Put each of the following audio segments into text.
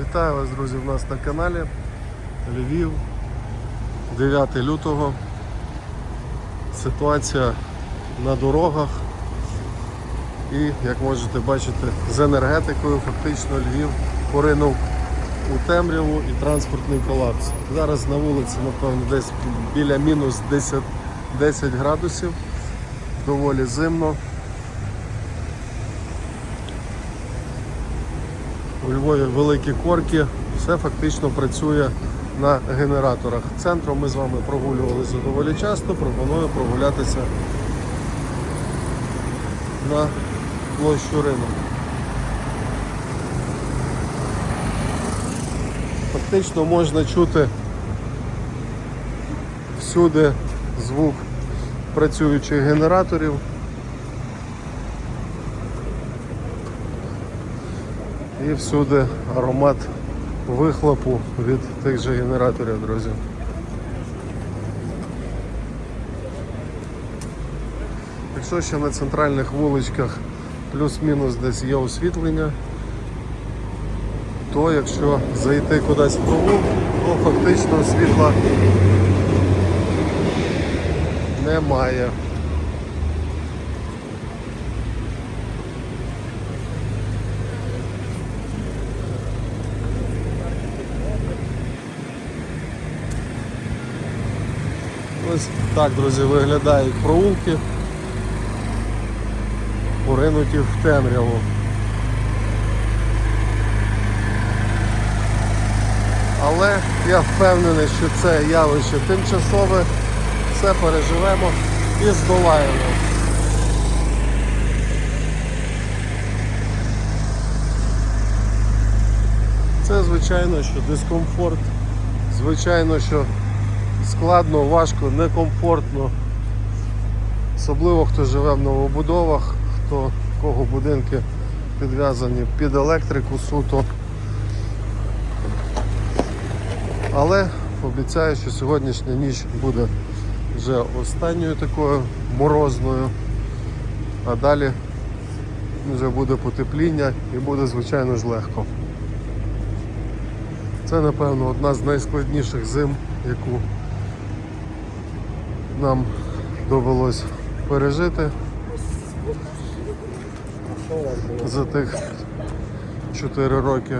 Вітаю вас, друзі, в нас на каналі Львів, 9 лютого. Ситуація на дорогах. І, як можете бачити, з енергетикою фактично Львів поринув у темряву і транспортний колапс. Зараз на вулиці, напевно, десь біля мінус 10, 10 градусів, доволі зимно. У Львові великі корки, все фактично працює на генераторах. Центром ми з вами прогулювалися доволі часто, пропоную прогулятися на площу ринок. Фактично можна чути всюди звук працюючих генераторів. І всюди аромат вихлопу від тих же генераторів, друзі. Якщо ще на центральних вуличках плюс-мінус десь є освітлення, то якщо зайти кудись в провулок, то фактично світла немає. Ось так, друзі, виглядають проулки, поринуті в темряву. Але я впевнений, що це явище тимчасове, все переживемо і здолаємо. Це звичайно, що дискомфорт, звичайно, що складно, важко, некомфортно. Особливо хто живе в новобудовах, хто кого будинки підв'язані під електрику суто. Але обіцяю, що сьогоднішня ніч буде вже останньою такою морозною, а далі вже буде потепління і буде звичайно ж легко. Це напевно одна з найскладніших зим, яку нам довелось пережити за тих 4 роки.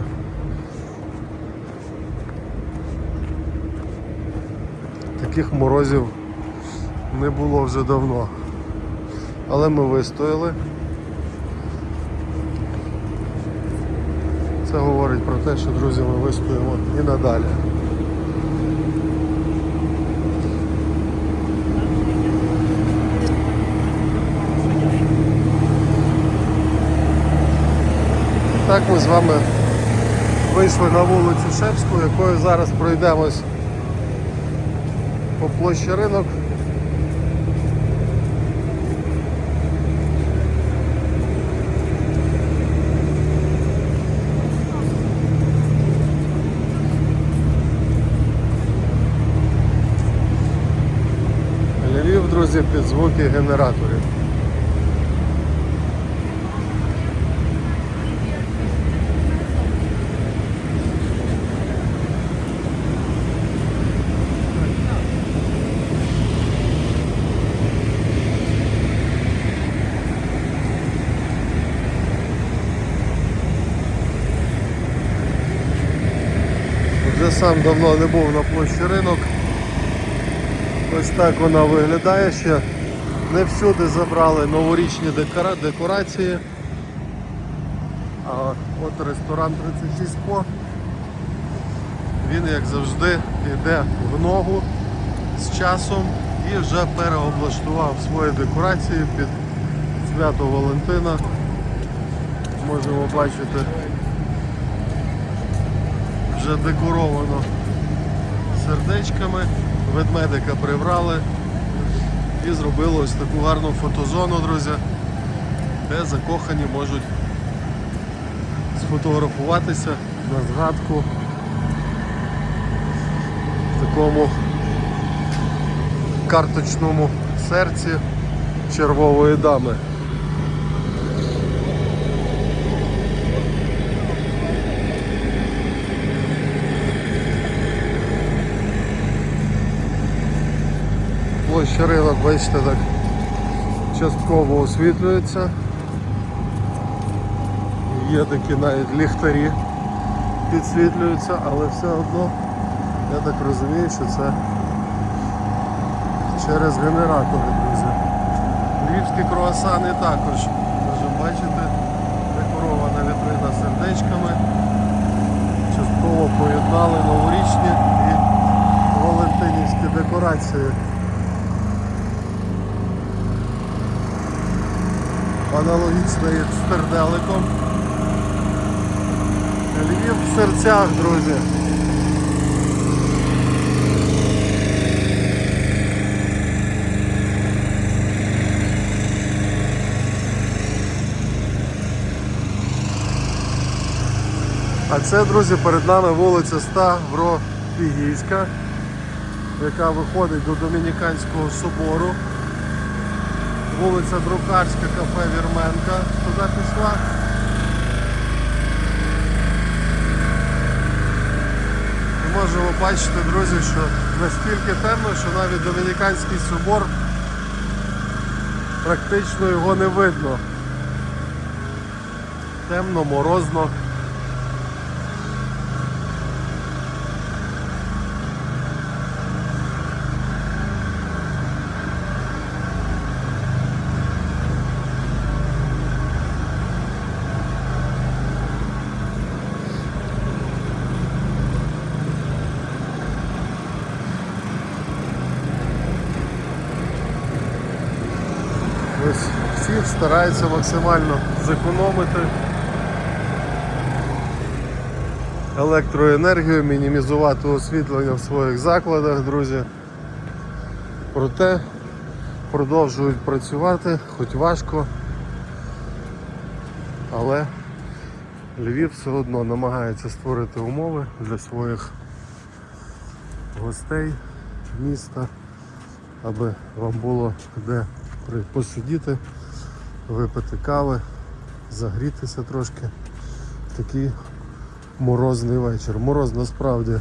Таких морозів не було вже давно. Але ми вистояли. Це говорить про те, що друзі ми вистоїмо і надалі. Так ми з вами вийшли на вулицю Шепську, якою зараз пройдемось по площі ринок. Львів, друзі, під звуки генераторів. Вже сам давно не був на площі ринок. Ось так вона виглядає ще. Не всюди забрали новорічні декора... декорації. А от ресторан 36 по. Він, як завжди, йде в ногу з часом і вже переоблаштував свої декорації під свято Валентина. Можемо бачити вже декоровано сердечками, ведмедика прибрали і зробили ось таку гарну фотозону, друзі, де закохані можуть сфотографуватися на згадку в такому карточному серці червової дами. Ринок, бачите, так частково освітлюється. Є такі навіть ліхтарі підсвітлюються, але все одно я так розумію, що це через генератори, друзі. Львівські круасани також. Можемо бачити, декорована вітрина сердечками. Частково поєднали новорічні і валентинівські декорації. Аналогічно як з терделиком. Львів в серцях, друзі. А це, друзі, перед нами вулиця Ставропігійська, яка виходить до Домініканського собору. Вулиця Друкарська, кафе Вірменка туди пішла. І можемо бачити, друзі, що настільки темно, що навіть Домініканський собор практично його не видно. Темно, морозно. Ось всі стараються максимально зекономити електроенергію, мінімізувати освітлення в своїх закладах, друзі. Проте продовжують працювати, хоч важко, але Львів все одно намагається створити умови для своїх гостей міста, аби вам було де посидіти, випити кави, загрітися трошки. Такий морозний вечір. Мороз насправді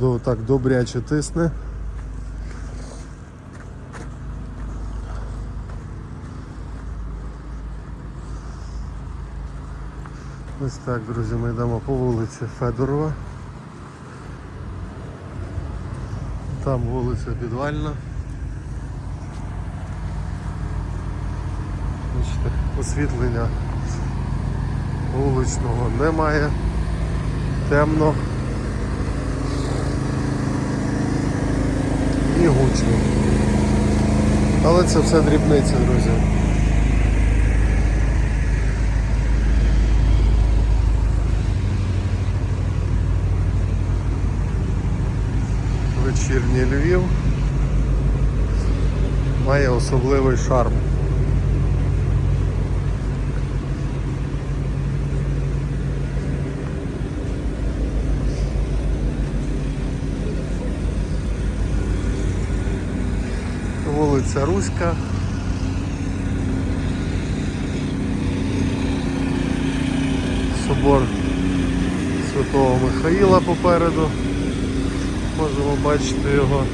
до, так добряче тисне. Ось так, друзі, ми йдемо по вулиці Федорова. Там вулиця Підвальна. Бачите, освітлення вуличного немає. Темно. І гучно. Але це все дрібниці, друзі. Вечірній Львів має особливий шарм. Вулиця Руська. Собор Святого Михаїла попереду. Можемо бачити його.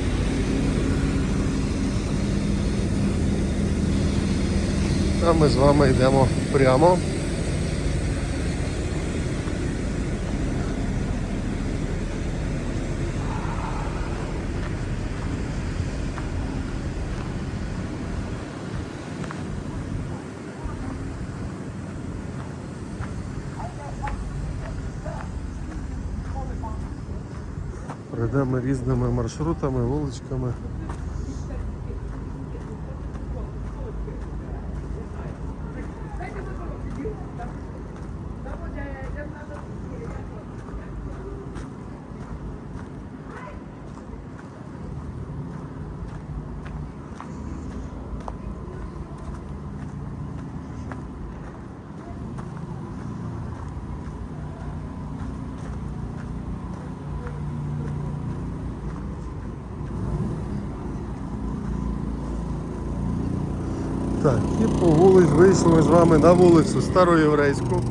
А ми з вами йдемо прямо. Пройдемо різними маршрутами, вуличками. Так, і по вулиць вийшли ми з вами на вулицю Староєврейську.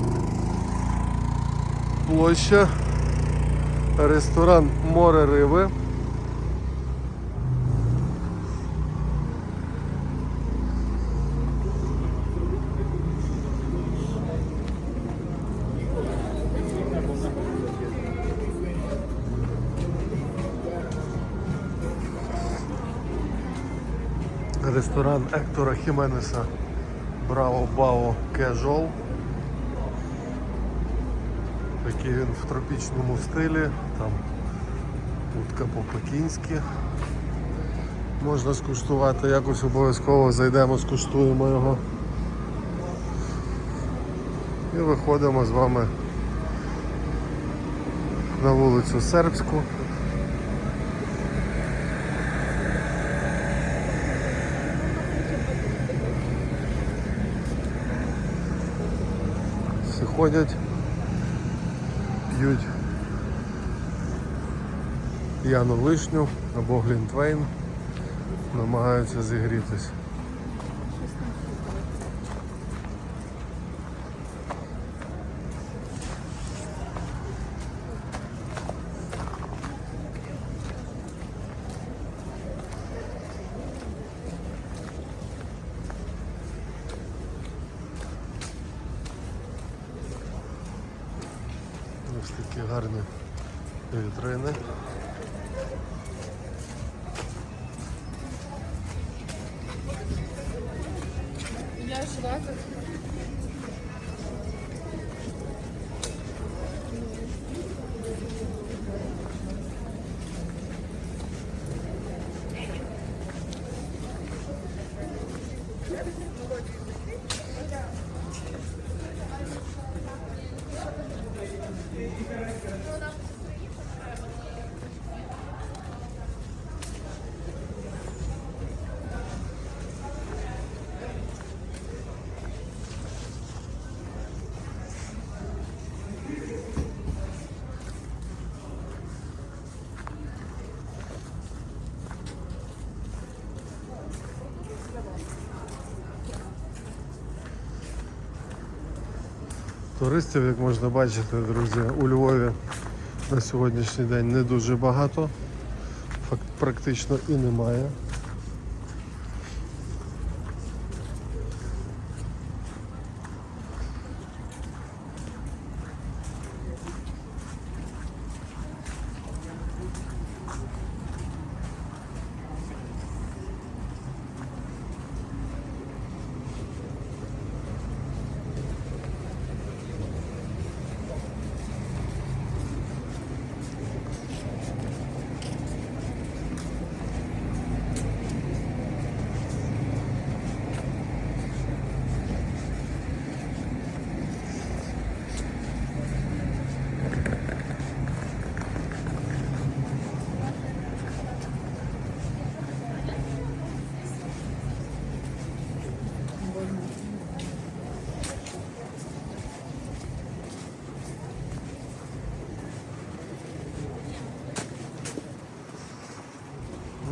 Площа, ресторан Море Риби. Ресторан Ектора Хіменеса Браво Бао Кежол. Такий він в тропічному стилі, там утка по-пекінськи. Можна скуштувати, якось обов'язково зайдемо, скуштуємо його. І виходимо з вами на вулицю Сербську. Ходять, п'ють п'яну лишню або глінтвейн, намагаються зігрітись. Ось такі гарні вітрини. Я шла Туристів, як можна бачити, друзі, у Львові на сьогоднішній день не дуже багато, практично і немає.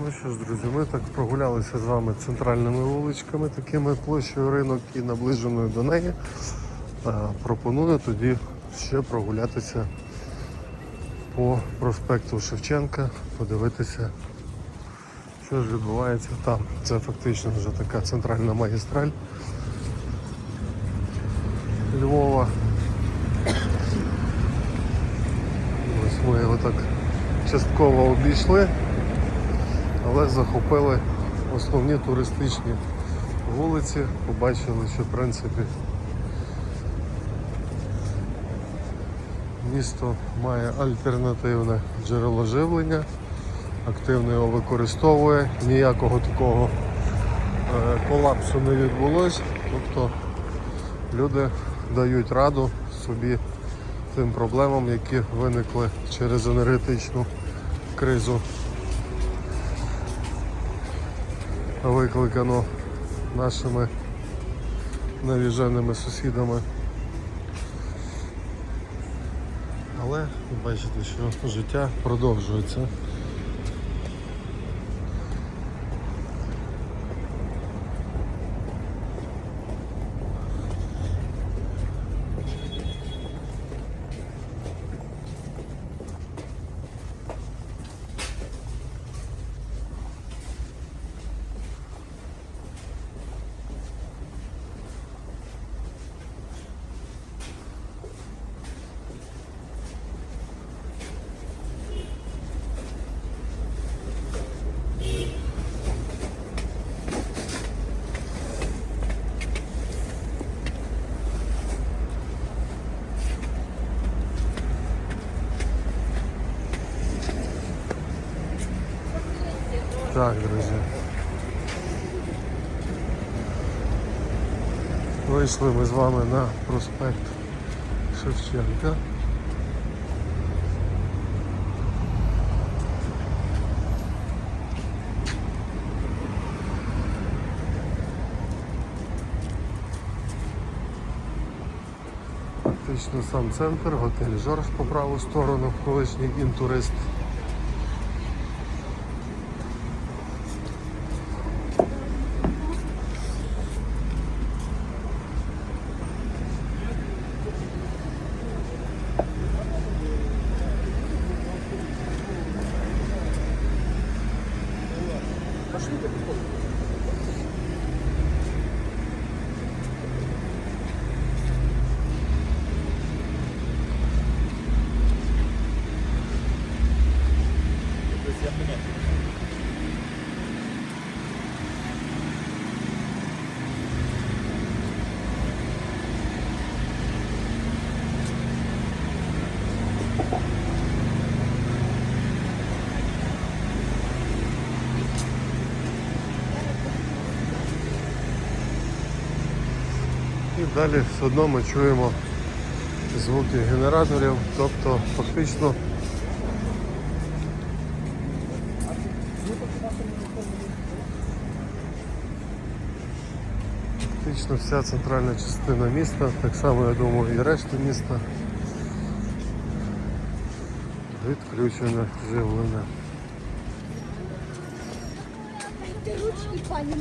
Ну що ж, друзі, ми так прогулялися з вами центральними вуличками, такими площею ринок і наближеною до неї. Пропоную тоді ще прогулятися по проспекту Шевченка, подивитися, що ж відбувається там. Це фактично вже така центральна магістраль Львова. Ось ми його так частково обійшли але захопили основні туристичні вулиці, побачили, що в принципі місто має альтернативне джерело живлення, активно його використовує, ніякого такого е, колапсу не відбулось, тобто люди дають раду собі тим проблемам, які виникли через енергетичну кризу викликано нашими навіженими сусідами. Але бачите, що життя продовжується. Так, друзі. Вийшли ми з вами на проспект Шевченка. Фактично сам центр, готель Жорж по праву сторону, колишній інтурист. І далі все одно ми чуємо звуки генераторів, тобто фактично фактично вся центральна частина міста, так само я думаю і решта міста відключене живлення. Дайте ручки, пані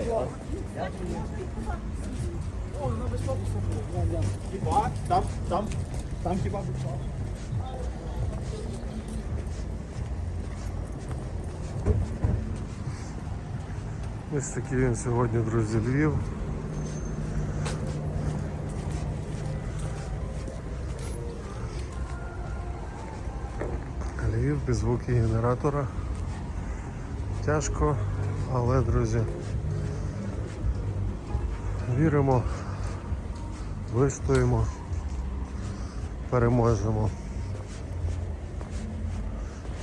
Мадам. Чекай, а? Хіба? Там, там, там хіба буква? Ось такий він сьогодні, друзі, Львів. Львів без звуки генератора. Тяжко, але, друзі, віримо, вистоїмо, переможемо.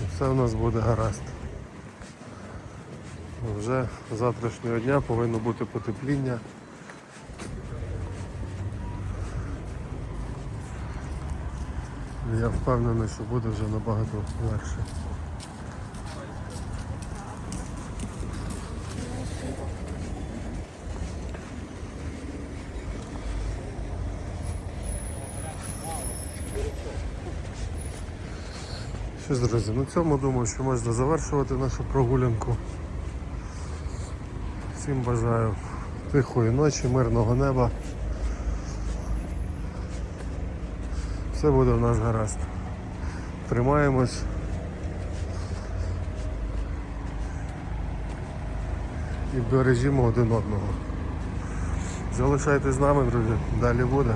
І все в нас буде гаразд. Вже завтрашнього дня повинно бути потепління. Я впевнений, що буде вже набагато легше. Що ж, друзі, на цьому думаю, що можна завершувати нашу прогулянку. Всім бажаю тихої ночі, мирного неба. Все буде в нас гаразд. Тримаємось. І бережімо один одного. Залишайтесь з нами, друзі. Далі буде.